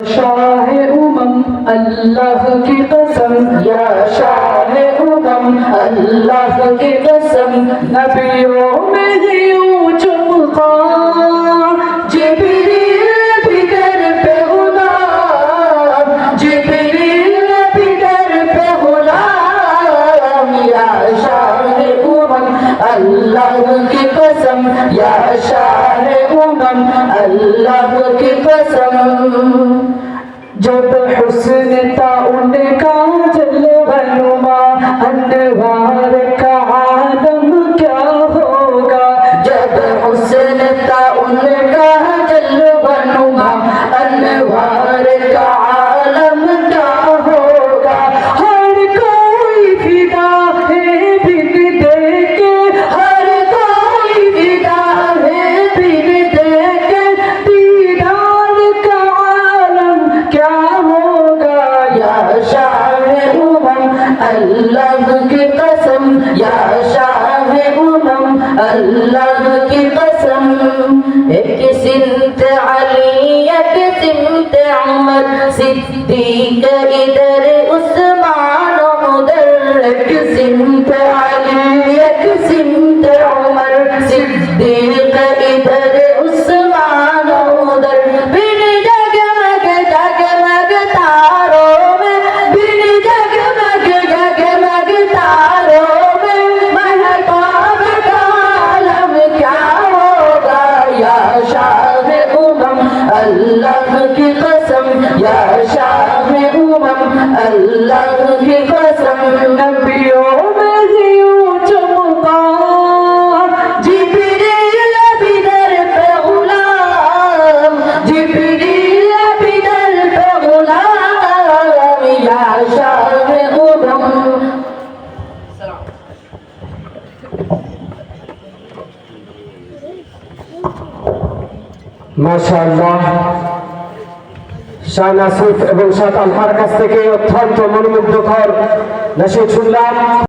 شاہ امم اللہ کی قسم یا شاہ امم اللہ کی قسم نبیوں میں ہی اونچ مقام جبریل بھی در پہ غلام جبریل بھی در پہ غلام یا شاہ امم اللہ کی قسم یا شاہ जब हुस्न था उनका अल्लाह की कसम या शाह उमम अल्लाह की कसम एक सिमत अली एक सिमत उमर सिद्दीक इधर उस्मान उधर एक सिमत अली মাশাআল্লাহ। শাহ নাসিফ এবং শাহ তালহার কাছ থেকে অত্যন্ত মনোমুগ্ধকর নাসির শুনলাম।